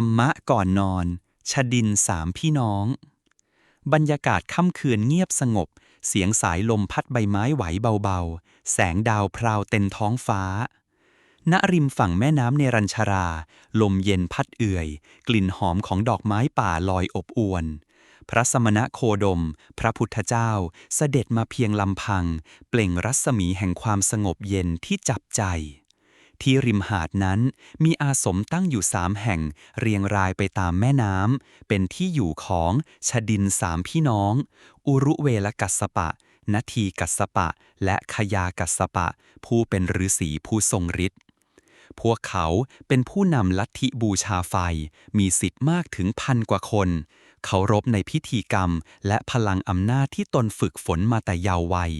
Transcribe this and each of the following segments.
รรมะก่อนนอนชดินสามพี่น้อง บรรยากาศค่ำคืนเงียบสงบ เสียงสายลมพัดใบไม้ไหวเบาๆ แสงดาวพราวเต็มท้องฟ้า ณริมฝั่งแม่น้ำเนรัญชรา ลมเย็นพัดเอื่อย กลิ่นหอมของดอกไม้ป่าลอยอบอวน พระสมณะโคดม พระพุทธเจ้าเสด็จมาเพียงลำพัง เปล่งรัศมีแห่งความสงบเย็นที่จับใจ ที่ริมหาดนั้นมีอาสมตั้งอยู่สามแห่ง เรียงรายไปตามแม่น้ำ เป็นที่อยู่ของชดินสามพี่น้อง อุรุเวลกัสปะนาทีกัสปะ และขยากัสสปะ ผู้เป็นฤาษีผู้ทรงฤทธิ์พวกเขาเป็นผู้นำลัทธิบูชาไฟ มีสิทธิ์มากถึงพันกว่าคน เคารพในพิธีกรรม และพลังอำนาจที่ตนฝึกฝนมาแต่เยาว์วัย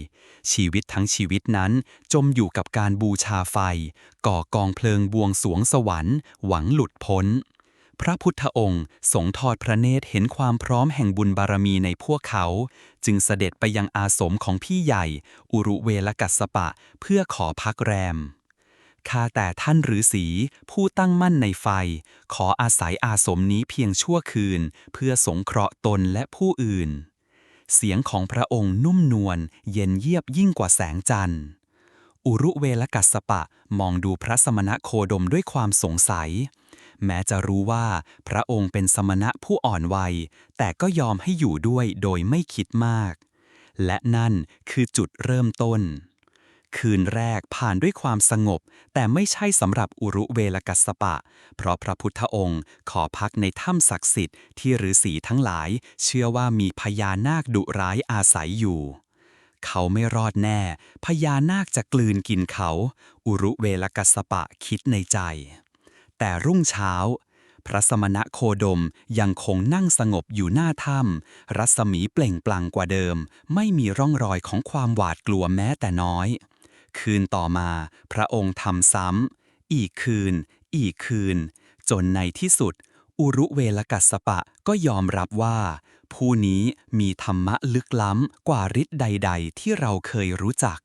ชีวิตทั้งชีวิตนั้น จมอยู่กับการบูชาไฟ ก่อกองเพลิงบวงสรวงสวรรค์ หวังหลุดพ้น พระพุทธองค์ทรงทอดพระเนตรเห็นความพร้อมแห่งบุญบารมีในพวกเขา จึงเสด็จไปยังอาสมของพี่ใหญ่ อุรุเวลกัสปะ เพื่อขอพักแรม ข้าแต่ท่านฤาษีผู้ตั้งมั่นในไฟ ขออาศัยอาสมนี้เพียงชั่วคืน เพื่อสงเคราะห์ตนและผู้อื่น เสียงของพระองค์นุ่มนวลเย็นเยียบยิ่งกว่าแสงจันทร์ อุรุเวลกัสสปะมองดูพระสมณะโคดมด้วยความสงสัย แม้จะรู้ว่าพระองค์เป็นสมณะผู้อ่อนวัย แต่ก็ยอมให้อยู่ด้วยโดยไม่คิดมาก และนั่นคือจุดเริ่มต้น คืนแรกผ่านด้วยความสงบ แต่ไม่ใช่สำหรับอุรุเวลกัสปะ เพราะพระพุทธองค์ขอพักในถ้ำศักดิ์สิทธิ์ที่ฤาษีทั้งหลาย เชื่อว่ามีพญานาคดุร้ายอาศัยอยู่ เขาไม่รอดแน่ พญานาคจะกลืนกินเขา อุรุเวลกัสสปะคิดในใจ แต่รุ่งเช้าพระสมณะโคดมยังคงนั่งสงบอยู่หน้าถ้ำรัศมีเปล่งปลั่งกว่าเดิม ไม่มีร่องรอยของความหวาดกลัวแม้แต่น้อย คืนต่อมา พระองค์ทำซ้ำ อีกคืน อีกคืน จนในที่สุด อุรุเวลกัสปะก็ยอมรับว่า ผู้นี้มีธรรมะลึกล้ำกว่าฤทธิ์ใด ๆ ที่เราเคยรู้จัก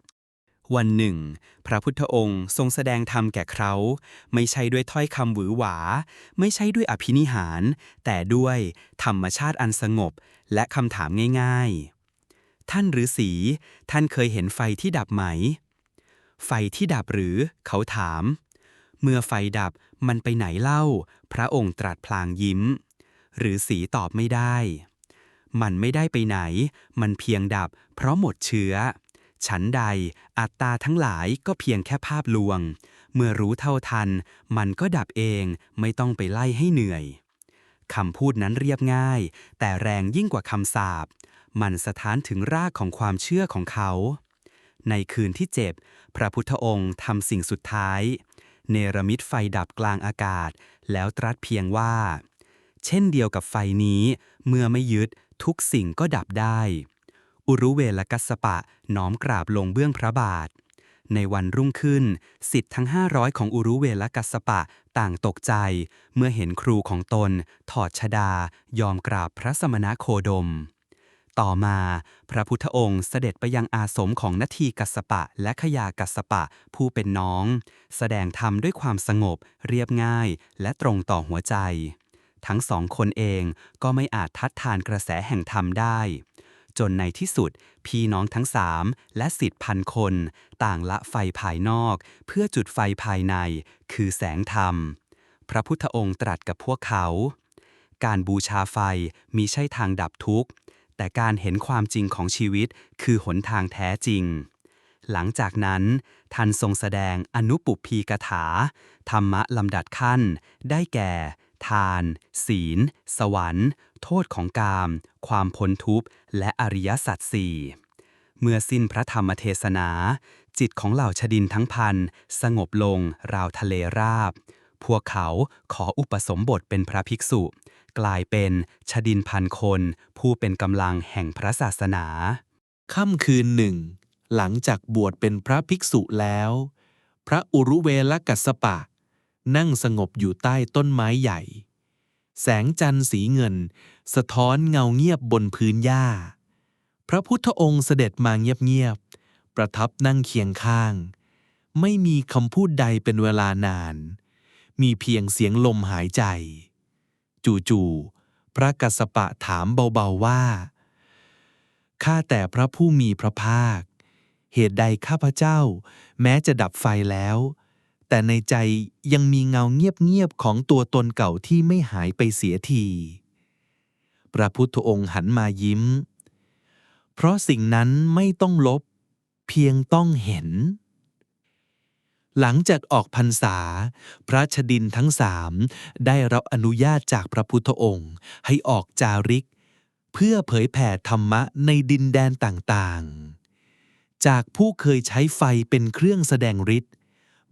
วันหนึ่ง พระพุทธองค์ทรงแสดงธรรมแก่เขาไม่ใช่ด้วยถ้อยคำหวือหวา ไม่ใช่ด้วยอภินิหาร แต่ด้วยธรรมชาติอันสงบและคำถามง่าย ๆ ท่านฤาษีท่านเคยเห็นไฟที่ดับไหม ไฟที่ดับหรือเขาถาม เมื่อไฟดับมันไปไหนเล่า พระองค์ตรัสพลางยิ้ม หรือสีตอบไม่ได้ มันไม่ได้ไปไหน มันเพียงดับ เพราะหมดเชื้อ ฉันใดอัตตาทั้งหลายก็เพียงแค่ภาพลวง เมื่อรู้เท่าทัน มันก็ดับเองไม่ต้องไปไล่ให้เหนื่อยคำพูดนั้นเรียบง่าย แต่แรงยิ่งกว่าคำสาปมันสะท้านถึงรากของความเชื่อของเขา ในคืนที่เจ็บพระพุทธองค์ทำสิ่งสุดท้าย เนรมิตไฟดับกลางอากาศ แล้วตรัสเพียงว่า เช่นเดียวกับไฟนี้เมื่อไม่ยึดทุกสิ่งก็ดับได้ อุรุเวลกัสปะน้อมกราบลงเบื้องพระบาท ในวันรุ่งขึ้นสิทธิ์ทั้ง 500 ของอุรุเวลกัสปะต่างตกใจ เมื่อเห็นครูของตน ถอดชดายอมกราบพระสมณโคดม ต่อมา พระพุทธองค์เสด็จไปยังอาสมของนาทีกัสปะและขยากัสปะผู้เป็นน้อง แสดงธรรมด้วยความสงบ เรียบง่าย และตรงต่อหัวใจ ทั้งสองคนเองก็ไม่อาจทัดทานกระแสแห่งธรรมได้ จนในที่สุด พี่น้องทั้งสามและสิทธิพันคน ต่างละไฟภายนอก เพื่อจุดไฟภายใน คือแสงธรรม พระพุทธองค์ตรัสกับพวกเขาการบูชาไฟมิใช่ทางดับทุกข์ แต่การเห็นความจริงของชีวิตคือหนทางแท้จริง หลังจากนั้น ท่านทรงแสดงอนุปุพีกถา ธรรมะลำดับขั้น ได้แก่ ทาน ศีล สวรรค์ โทษของกาม ความพ้นทุกข์ และอริยสัจสี่เมื่อสิ้นพระธรรมเทศนา จิตของเหล่าชดินทั้งพัน สงบลงราวทะเลราบ พวกเขาขออุปสมบทเป็นพระภิกษุ กลายเป็นชดินพันคน ผู้เป็นกำลังแห่งพระศาสนา ค่ำคืนหนึ่ง หลังจากบวชเป็นพระภิกษุแล้ว พระอุรุเวลกัสสปะ นั่งสงบอยู่ใต้ต้นไม้ใหญ่ แสงจันทร์สีเงิน สะท้อนเงาเงียบบนพื้นหญ้า พระพุทธองค์เสด็จมาเงียบๆ ประทับนั่งเคียงข้าง ไม่มีคำพูดใดเป็นเวลานานมีเพียงเสียงลมหายใจ จู่ๆพระกัสสปะถามเบาๆว่า ข้าแต่พระผู้มีพระภาค เหตุใดข้าพเจ้า แม้จะดับไฟแล้ว แต่ในใจยังมีเงาเงียบๆของตัวตนเก่าที่ไม่หายไปเสียที พระพุทธองค์หันมายิ้ม เพราะสิ่งนั้นไม่ต้องลบ เพียงต้องเห็น หลังจากออกพรรษา พระชดินทั้งสามได้รับอนุญาตจากพระพุทธองค์ ให้ออกจาริก เพื่อเผยแผ่ธรรมะในดินแดนต่างๆ จากผู้เคยใช้ไฟเป็นเครื่องแสดงฤทธิ์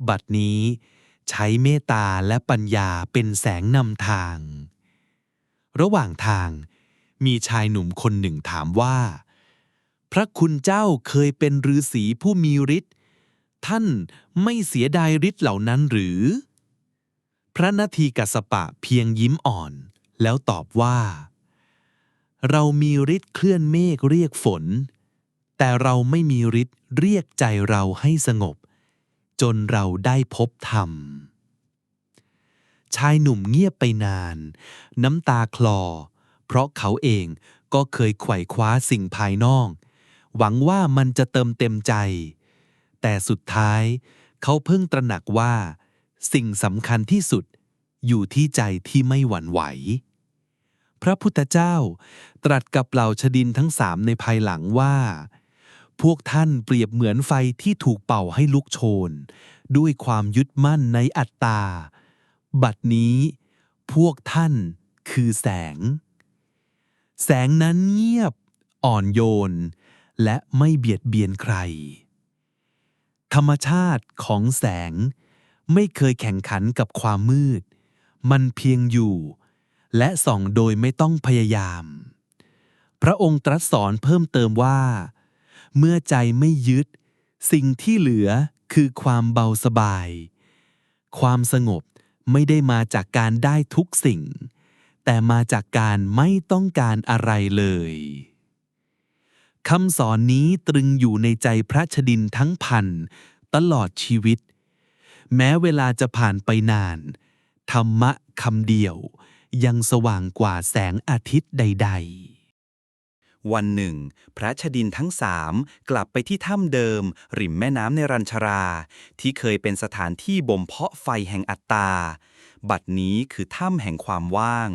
บัดนี้ใช้เมตตาและปัญญาเป็นแสงนำทาง ระหว่างทาง มีชายหนุ่มคนหนึ่งถามว่า พระคุณเจ้าเคยเป็นฤาษีผู้มีฤทธิ์ ท่านไม่เสียดายฤทธิ์เหล่านั้นหรือ พระนาทีกัสสปะเพียงยิ้มอ่อน แล้วตอบว่า เรามีฤทธิ์เคลื่อนเมฆเรียกฝน แต่เราไม่มีฤทธิ์เรียกใจเราให้สงบ จนเราได้พบธรรม ชายหนุ่มเงียบไปนาน น้ำตาคลอ เพราะเขาเองก็เคยไขว่คว้าสิ่งภายนอก หวังว่ามันจะเติมเต็มใจ แต่สุดท้าย เขาเพิ่งตระหนักว่า สิ่งสำคัญที่สุด อยู่ที่ใจที่ไม่หวั่นไหว พระพุทธเจ้า ตรัสกับเหล่าชดินทั้งสามในภายหลังว่า พวกท่านเปรียบเหมือนไฟที่ถูกเป่าให้ลุกโชน ด้วยความยึดมั่นในอัตตา บัดนี้ พวกท่านคือแสง แสงนั้นเงียบ อ่อนโยน และไม่เบียดเบียนใคร ธรรมชาติของแสง ไม่เคยแข่งขันกับความมืด มันเพียงอยู่ และส่องโดยไม่ต้องพยายาม พระองค์ตรัสสอนเพิ่มเติมว่า เมื่อใจไม่ยึด สิ่งที่เหลือคือความเบาสบาย ความสงบไม่ได้มาจากการได้ทุกสิ่ง แต่มาจากการไม่ต้องการอะไรเลย คำสอนนี้ตรึงอยู่ในใจพระชดินทั้งพัน ตลอดชีวิต แม้เวลาจะผ่านไปนาน ธรรมะคำเดียว ยังสว่างกว่าแสงอาทิตย์ใด ๆ วันหนึ่ง พระชดินทั้งสามกลับไปที่ถ้ำเดิม ริมแม่น้ำในรัญชรา ที่เคยเป็นสถานที่บ่มเพาะไฟแห่งอัตตา บัดนี้คือถ้ำแห่งความว่าง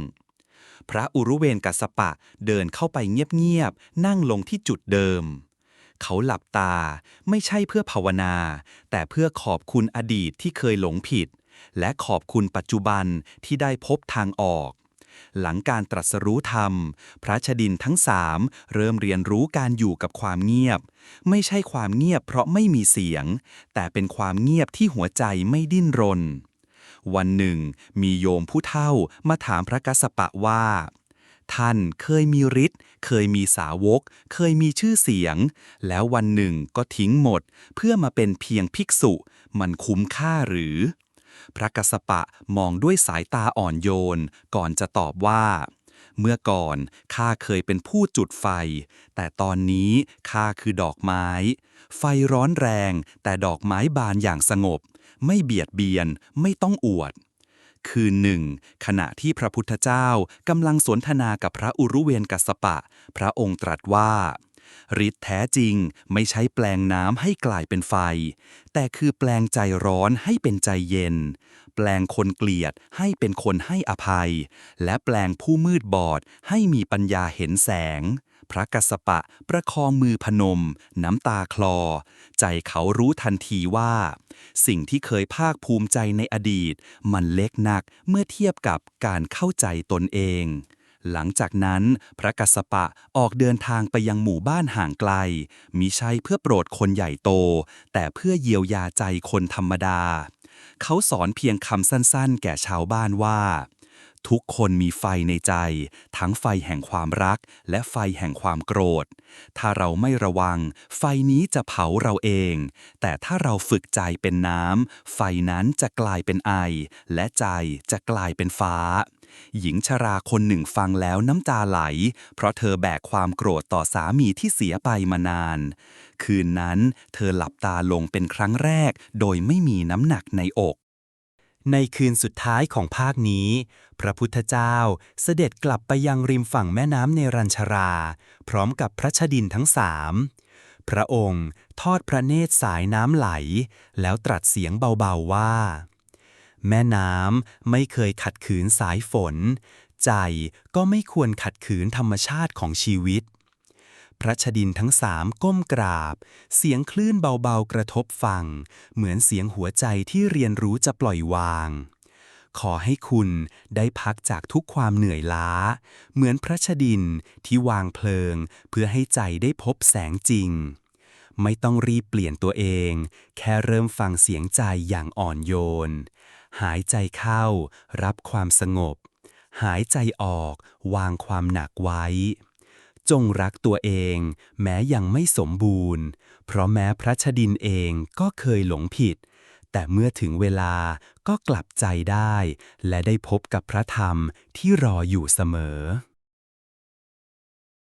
พระอุรุเวนกัสปะเดินเข้าไปเงียบๆ นั่งลงที่จุดเดิม เขาหลับตาไม่ใช่เพื่อภาวนา แต่เพื่อขอบคุณอดีตที่เคยหลงผิด และขอบคุณปัจจุบันที่ได้พบทางออกหลังการตรัสรู้ธรรม พระชดินทั้งสามเริ่มเรียนรู้การอยู่กับความเงียบ ไม่ใช่ความเงียบเพราะไม่มีเสียง แต่เป็นความเงียบที่หัวใจไม่ดิ้นรน วันหนึ่ง มีโยมผู้เฒ่ามาถามพระกัสสปะว่า ท่านเคยมีฤทธิ์เคยมีสาวก เคยมีชื่อเสียง แล้ววันหนึ่งก็ทิ้งหมด เพื่อมาเป็นเพียงภิกษุ มันคุ้มค่าหรือ พระกัสสปะมองด้วยสายตาอ่อนโยน ก่อนจะตอบว่า เมื่อก่อนข้าเคยเป็นผู้จุดไฟ แต่ตอนนี้ข้าคือดอกไม้ ไฟร้อนแรง แต่ดอกไม้บานอย่างสงบ ไม่เบียดเบียน ไม่ต้องอวด คืนหนึ่ง ขณะที่พระพุทธเจ้ากำลังสนทนากับพระอุรุเวนกัสปะ พระองค์ตรัสว่าฤทธิ์แท้จริงไม่ใช่แปลงน้ำให้กลายเป็นไฟ แต่คือแปลงใจร้อนให้เป็นใจเย็น แปลงคนเกลียดให้เป็นคนให้อภัย และแปลงผู้มืดบอดให้มีปัญญาเห็นแสง พระกัสปะประคองมือพนม น้ำตาคลอ ใจเขารู้ทันทีว่า สิ่งที่เคยภาคภูมิใจในอดีต มันเล็กนักเมื่อเทียบกับการเข้าใจตนเองหลังจากนั้นพระกัสสปะออกเดินทางไปยังหมู่บ้านห่างไกล มิใช่เพื่อโปรดคนใหญ่โต แต่เพื่อเยียวยาใจคนธรรมดา เขาสอนเพียงคำสั้นๆ แก่ชาวบ้านว่า ทุกคนมีไฟในใจ ทั้งไฟแห่งความรัก และไฟแห่งความโกรธ ถ้าเราไม่ระวัง ไฟนี้จะเผาเราเอง แต่ถ้าเราฝึกใจเป็นน้ำ ไฟนั้นจะกลายเป็นไอ และใจจะกลายเป็นฟ้า หญิงชราคนหนึ่งฟังแล้วน้ำตาไหล เพราะเธอแบกความโกรธต่อสามีที่เสียไปมานาน คืนนั้น เธอหลับตาลงเป็นครั้งแรก โดยไม่มีน้ำหนักในอก ในคืนสุดท้ายของภาคนี้ พระพุทธเจ้าเสด็จกลับไปยังริมฝั่งแม่น้ำเนรัญชรา พร้อมกับพระชดินทั้งสามพระองค์ทอดพระเนตรสายน้ำไหล แล้วตรัสเสียงเบาๆว่า แม่น้ำไม่เคยขัดขืนสายฝน ใจก็ไม่ควรขัดขืนธรรมชาติของชีวิต พระชดินทั้งสามก้มกราบ เสียงคลื่นเบาๆกระทบฟัง เหมือนเสียงหัวใจที่เรียนรู้จะปล่อยวาง ขอให้คุณได้พักจากทุกความเหนื่อยล้า เหมือนพระชดินที่วางเพลิง เพื่อให้ใจได้พบแสงจริง ไม่ต้องรีบเปลี่ยนตัวเอง แค่เริ่มฟังเสียงใจอย่างอ่อนโยน หายใจเข้า รับความสงบหายใจออกวางความหนักไว้ จงรักตัวเอง แม้ยังไม่สมบูรณ์ เพราะแม้พระชดินเองก็เคยหลงผิด แต่เมื่อถึงเวลาก็กลับใจได้ และได้พบกับพระธรรมที่รออยู่เสมอ